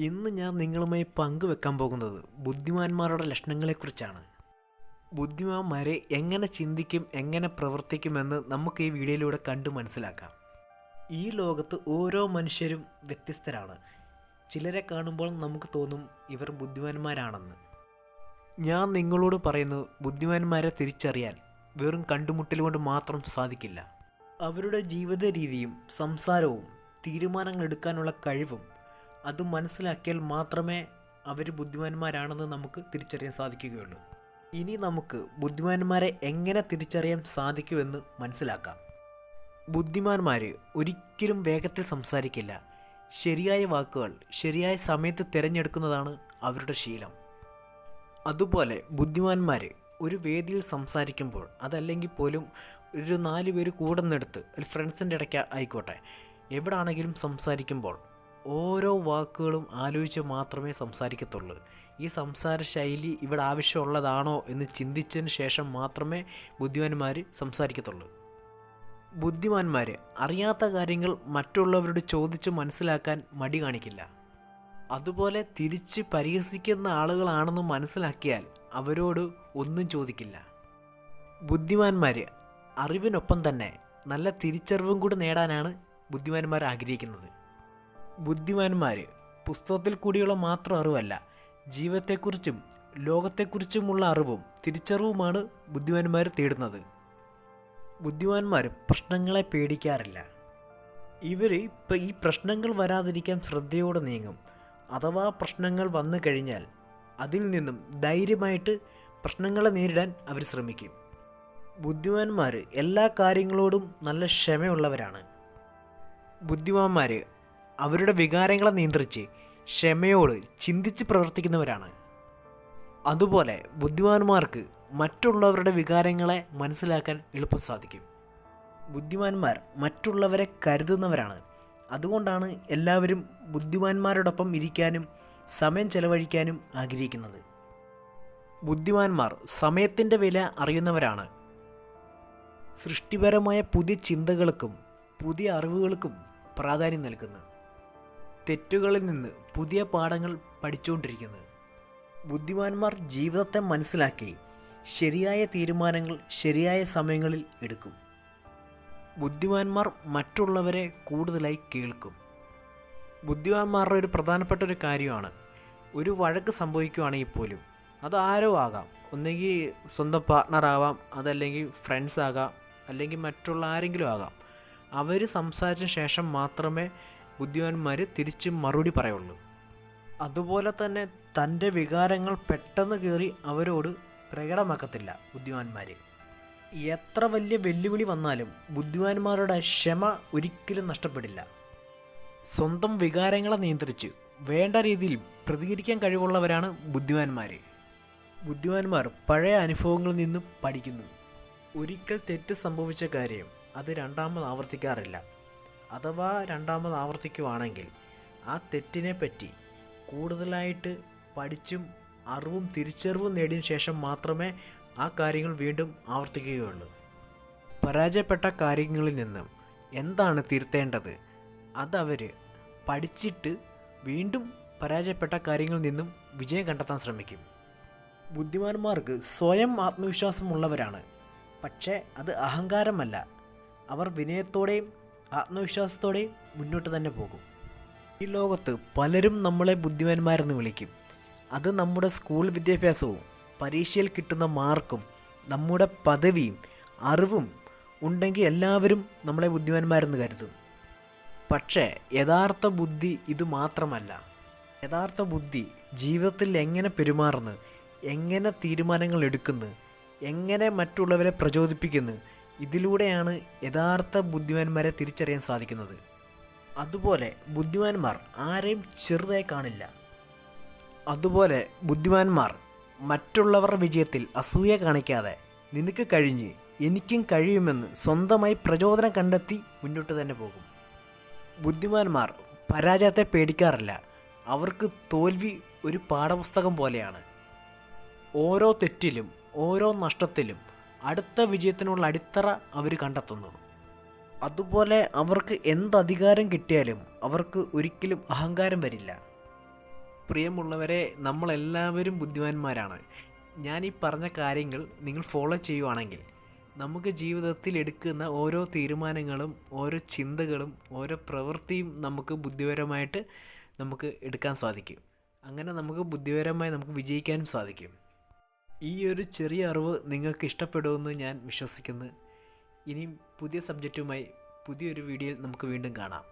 ഇന്ന് ഞാൻ നിങ്ങളുമായി പങ്കുവെക്കാൻ പോകുന്നത് ബുദ്ധിമാന്മാരുടെ ലക്ഷണങ്ങളെക്കുറിച്ചാണ്. ബുദ്ധിമാന്മാരെ എങ്ങനെ ചിന്തിക്കും എങ്ങനെ പ്രവർത്തിക്കുമെന്ന് നമുക്ക് ഈ വീഡിയോയിലൂടെ കണ്ടു മനസ്സിലാക്കാം. ഈ ലോകത്ത് ഓരോ മനുഷ്യരും വ്യത്യസ്തരാണ്. ചിലരെ കാണുമ്പോൾ നമുക്ക് തോന്നും ഇവർ ബുദ്ധിമാന്മാരാണെന്ന്. ഞാൻ നിങ്ങളോട് പറയുന്നു ബുദ്ധിമാന്മാരെ തിരിച്ചറിയാൻ വെറും കണ്ടുമുട്ടലുകൊണ്ട് മാത്രം സാധിക്കില്ല. അവരുടെ ജീവിത രീതിയും സംസാരവും തീരുമാനങ്ങൾ എടുക്കാനുള്ള കഴിവും അത് മനസ്സിലാക്കിയാൽ മാത്രമേ അവർ ബുദ്ധിമാന്മാരാണെന്ന് നമുക്ക് തിരിച്ചറിയാൻ സാധിക്കുകയുള്ളൂ. ഇനി നമുക്ക് ബുദ്ധിമാന്മാരെ എങ്ങനെ തിരിച്ചറിയാൻ സാധിക്കുമെന്ന് മനസ്സിലാക്കാം. ബുദ്ധിമാന്മാർ ഒരിക്കലും വേഗത്തിൽ സംസാരിക്കില്ല. ശരിയായ വാക്കുകൾ ശരിയായ സമയത്ത് തിരഞ്ഞെടുക്കുന്നതാണ് അവരുടെ ശീലം. അതുപോലെ ബുദ്ധിമാന്മാർ ഒരു വേദിയിൽ സംസാരിക്കുമ്പോൾ അതല്ലെങ്കിൽ പോലും ഒരു നാല് പേര് കൂടുന്നിടത്ത് ഒരു ഫ്രണ്ട്സിന്റെ ഇടയ്ക്ക് ആയിക്കോട്ടെ എവിടാണെങ്കിലും സംസാരിക്കുമ്പോൾ ഓരോ വാക്കുകളും ആലോചിച്ച് മാത്രമേ സംസാരിക്കത്തുള്ളൂ. ഈ സംസാര ശൈലി ഇവിടെ ആവശ്യമുള്ളതാണോ എന്ന് ചിന്തിച്ചതിന് ശേഷം മാത്രമേ ബുദ്ധിമാന്മാർ സംസാരിക്കത്തുള്ളൂ. ബുദ്ധിമാന്മാർ അറിയാത്ത കാര്യങ്ങൾ മറ്റുള്ളവരോട് ചോദിച്ച് മനസ്സിലാക്കാൻ മടി കാണിക്കില്ല. അതുപോലെ തിരിച്ച് പരിഹസിക്കുന്ന ആളുകളാണെന്ന് മനസ്സിലാക്കിയാൽ അവരോട് ഒന്നും ചോദിക്കില്ല. ബുദ്ധിമാന്മാർ അറിവിനൊപ്പം തന്നെ നല്ല തിരിച്ചറിവും കൂടി നേടാനാണ് ബുദ്ധിമാന്മാർ ആഗ്രഹിക്കുന്നത്. ബുദ്ധിമാന്മാർ പുസ്തകത്തിൽ കൂടിയുള്ള മാത്രം അറിവല്ല ജീവിതത്തെക്കുറിച്ചും ലോകത്തെക്കുറിച്ചുമുള്ള അറിവും തിരിച്ചറിവുമാണ് ബുദ്ധിമാന്മാർ തേടുന്നത്. ബുദ്ധിമാന്മാർ പ്രശ്നങ്ങളെ പേടിക്കാറില്ല. ഇവർ ഇപ്പം ഈ പ്രശ്നങ്ങൾ വരാതിരിക്കാൻ ശ്രദ്ധയോടെ നീങ്ങും. അഥവാ പ്രശ്നങ്ങൾ വന്നു കഴിഞ്ഞാൽ അതിൽ നിന്നും ധൈര്യമായിട്ട് പ്രശ്നങ്ങളെ നേരിടാൻ അവർ ശ്രമിക്കും. ബുദ്ധിമാന്മാർ എല്ലാ കാര്യങ്ങളോടും നല്ല ക്ഷമയുള്ളവരാണ്. ബുദ്ധിമാന്മാർ അവരുടെ വികാരങ്ങളെ നിയന്ത്രിച്ച് ക്ഷമയോട് ചിന്തിച്ച് പ്രവർത്തിക്കുന്നവരാണ്. അതുപോലെ ബുദ്ധിമാന്മാർക്ക് മറ്റുള്ളവരുടെ വികാരങ്ങളെ മനസ്സിലാക്കാൻ എളുപ്പം സാധിക്കും. ബുദ്ധിമാന്മാർ മറ്റുള്ളവരെ കരുതുന്നവരാണ്. അതുകൊണ്ടാണ് എല്ലാവരും ബുദ്ധിമാന്മാരോടൊപ്പം ഇരിക്കാനും സമയം ചെലവഴിക്കാനും ആഗ്രഹിക്കുന്നത്. ബുദ്ധിമാന്മാർ സമയത്തിന്റെ വില അറിയുന്നവരാണ്. സൃഷ്ടിപരമായ പുതിയ ചിന്തകൾക്കും പുതിയ അറിവുകൾക്കും പ്രാധാന്യം നൽകുന്നു. തെറ്റുകളിൽ നിന്ന് പുതിയ പാഠങ്ങൾ പഠിച്ചുകൊണ്ടിരിക്കുന്നത്. ബുദ്ധിമാന്മാർ ജീവിതത്തെ മനസ്സിലാക്കി ശരിയായ തീരുമാനങ്ങൾ ശരിയായ സമയങ്ങളിൽ എടുക്കും. ബുദ്ധിമാന്മാർ മറ്റുള്ളവരെ കൂടുതലായി കേൾക്കും. ബുദ്ധിമാന്മാരുടെ ഒരു പ്രധാനപ്പെട്ട ഒരു കാര്യമാണ് ഒരു വഴക്ക് സംഭവിക്കുകയാണെങ്കിൽ പോലും അത് ആരോ ആകാം. ഒന്നെങ്കിൽ സ്വന്തം പാർട്ട്ണർ ആവാം അതല്ലെങ്കിൽ ഫ്രണ്ട്സ് ആകാം അല്ലെങ്കിൽ മറ്റുള്ള ആരെങ്കിലും ആകാം. അവർ സംസാരിച്ച ശേഷം മാത്രമേ ബുദ്ധിമാന്മാർ തിരിച്ചും മറുപടി പറയുള്ളൂ. അതുപോലെ തന്നെ തന്റെ വികാരങ്ങൾ പെട്ടെന്ന് കയറി അവരോട് പ്രകടമാക്കത്തില്ല ബുദ്ധിമാന്മാർ എത്ര വലിയ വെല്ലുവിളി വന്നാലും ബുദ്ധിമാന്മാരുടെ ക്ഷമ ഒരിക്കലും നഷ്ടപ്പെടില്ല. സ്വന്തം വികാരങ്ങളെ നിയന്ത്രിച്ച് വേണ്ട രീതിയിൽ പ്രതികരിക്കാൻ കഴിവുള്ളവരാണ് ബുദ്ധിമാന്മാർ ബുദ്ധിമാന്മാർ പഴയ അനുഭവങ്ങളിൽ നിന്നും പഠിക്കുന്നു. ഒരിക്കൽ തെറ്റ് സംഭവിച്ച കാര്യം അത് രണ്ടാമത് ആവർത്തിക്കാറില്ല. അഥവാ രണ്ടാമത് ആവർത്തിക്കുവാണെങ്കിൽ ആ തെറ്റിനെ പറ്റി കൂടുതലായിട്ട് പഠിച്ചും അറിവും തിരിച്ചറിവും നേടിയ ശേഷം മാത്രമേ ആ കാര്യങ്ങൾ വീണ്ടും ആവർത്തിക്കുകയുള്ളൂ. പരാജയപ്പെട്ട കാര്യങ്ങളിൽ നിന്നും എന്താണ് തിരുത്തേണ്ടത്? അതവർ പഠിച്ചിട്ട് വീണ്ടും പരാജയപ്പെട്ട കാര്യങ്ങളിൽ നിന്നും വിജയം കണ്ടെത്താൻ ശ്രമിക്കും. ബുദ്ധിമാന്മാർക്ക് സ്വയം ആത്മവിശ്വാസമുള്ളവരാണ്. പക്ഷേ അത് അഹങ്കാരമല്ല. അവർ വിനയത്തോടെയും ആത്മവിശ്വാസത്തോടെയും മുന്നോട്ട് തന്നെ പോകും. ഈ ലോകത്ത് പലരും നമ്മളെ ബുദ്ധിമാന്മാരെന്ന് വിളിക്കും. അത് നമ്മുടെ സ്കൂൾ വിദ്യാഭ്യാസവും പരീക്ഷയിൽ കിട്ടുന്ന മാർക്കും നമ്മുടെ പദവിയും അറിവും ഉണ്ടെങ്കിൽ എല്ലാവരും നമ്മളെ ബുദ്ധിമാന്മാരെന്ന് കരുതും. പക്ഷേ യഥാർത്ഥ ബുദ്ധി ഇത് മാത്രമല്ല. യഥാർത്ഥ ബുദ്ധി ജീവിതത്തിൽ എങ്ങനെ പെരുമാറുന്നു എങ്ങനെ തീരുമാനങ്ങൾ എടുക്കുന്നു എങ്ങനെ മറ്റുള്ളവരെ പ്രചോദിപ്പിക്കുന്നു ഇതിലൂടെയാണ് യഥാർത്ഥ ബുദ്ധിമാന്മാരെ തിരിച്ചറിയാൻ സാധിക്കുന്നത്. അതുപോലെ ബുദ്ധിമാന്മാർ ആരെയും ചെറുതായി കാണില്ല. അതുപോലെ ബുദ്ധിമാന്മാർ മറ്റുള്ളവരുടെ വിജയത്തിൽ അസൂയ കാണിക്കാതെ നിനക്ക് കഴിഞ്ഞ് എനിക്കും കഴിയുമെന്ന് സ്വന്തമായി പ്രചോദനം കണ്ടെത്തി മുന്നോട്ട് തന്നെ പോകും. ബുദ്ധിമാന്മാർ പരാജയത്തെ പേടിക്കാറില്ല. അവർക്ക് തോൽവി ഒരു പാഠപുസ്തകം പോലെയാണ്. ഓരോ തെറ്റിലും ഓരോ നഷ്ടത്തിലും അടുത്ത വിജയത്തിനുള്ള അടിത്തറ അവർ കണ്ടെത്തുന്നു അതുപോലെ അവർക്ക് എന്ത് അധികാരം കിട്ടിയാലും അവർക്ക് ഒരിക്കലും അഹങ്കാരം വരില്ല. പ്രിയമുള്ളവരെ നമ്മളെല്ലാവരും ബുദ്ധിമാന്മാരാണ്. ഞാൻ ഈ പറഞ്ഞ കാര്യങ്ങൾ നിങ്ങൾ ഫോളോ ചെയ്യുവാണെങ്കിൽ നമുക്ക് ജീവിതത്തിൽ എടുക്കുന്ന ഓരോ തീരുമാനങ്ങളും ഓരോ ചിന്തകളും ഓരോ പ്രവൃത്തിയും നമുക്ക് ബുദ്ധിപരമായിട്ട് നമുക്ക് എടുക്കാൻ സാധിക്കും. അങ്ങനെ നമുക്ക് ബുദ്ധിപരമായി നമുക്ക് വിജയിക്കാനും സാധിക്കും. ഈ ഒരു ചെറിയ അറിവ് നിങ്ങൾക്ക് ഇഷ്ടപ്പെടുമെന്ന് ഞാൻ വിശ്വസിക്കുന്നു. ഇനിയും പുതിയ സബ്ജക്റ്റുമായി പുതിയൊരു വീഡിയോയിൽ നമുക്ക് വീണ്ടും കാണാം.